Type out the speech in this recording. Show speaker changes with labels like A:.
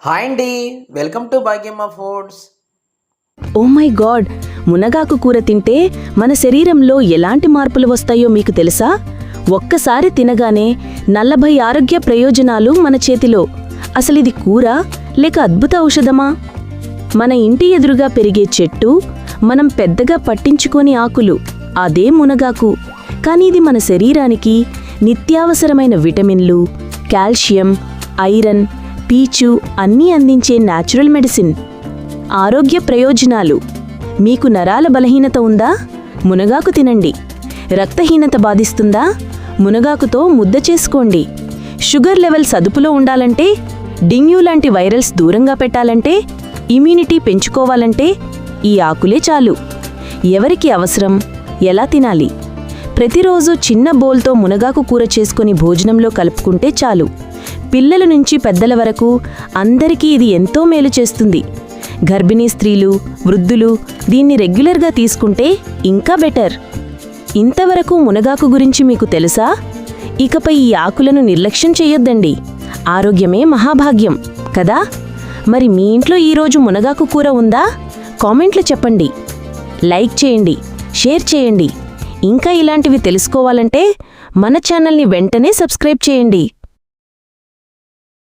A: Hi అండి. Welcome to Bhagyamma foods.
B: Oh my god మునగాకు కూర తింటే మన శరీరంలో ఎలాంటి మార్పులు వస్తాయో మీకు తెలుసా? ఒక్కసారి తినగానే నలభై ఆరోగ్య ప్రయోజనాలు మన చేతిలో. అసలిది కూర లేక అద్భుత ఔషధమా? మన ఇంటి ఎదురుగా పెరిగే చెట్టు మనం పెద్దగా పట్టించుకోని ఆకులు అదే మునగాకు. కానీ ఇది మన శరీరానికి నిత్యావసరమైన విటమిన్లు కాల్షియం ఐరన్ పీచు అన్నీ అందించే న్యాచురల్ మెడిసిన్. ఆరోగ్య ప్రయోజనాలు. మీకు నరాల బలహీనత ఉందా? మునగాకు తినండి. రక్తహీనత బాధిస్తుందా? మునగాకుతో ముద్ద చేసుకోండి. షుగర్ లెవెల్ సదుపులో ఉండాలంటే డింగ్యూ లాంటి వైరల్స్ దూరంగా పెట్టాలంటే ఇమ్యూనిటీ పెంచుకోవాలంటే ఈ ఆకులే చాలు. ఎవరికి అవసరం? ఎలా తినాలి? ప్రతిరోజు చిన్న బోల్తో మునగాకు కూర చేసుకొని భోజనంలో కలుపుకుంటే చాలు. పిల్లల నుంచి పెద్దల వరకు అందరికీ ఇది ఎంతో మేలు చేస్తుంది. గర్భిణీ స్త్రీలు వృద్ధులు దీన్ని రెగ్యులర్గా తీసుకుంటే ఇంకా బెటర్. ఇంతవరకు మునగాకు గురించి మీకు తెలుసా? ఇకపై ఈ ఆకులను నిర్లక్ష్యం చేయొద్దండి. ఆరోగ్యమే మహాభాగ్యం కదా? మరి మీ ఇంట్లో ఈరోజు మునగాకు కూర ఉందా? కామెంట్లు చెప్పండి. లైక్ చేయండి షేర్ చేయండి. ఇంకా ఇలాంటివి తెలుసుకోవాలంటే మన ఛానల్ని వెంటనే సబ్స్క్రైబ్ చేయండి.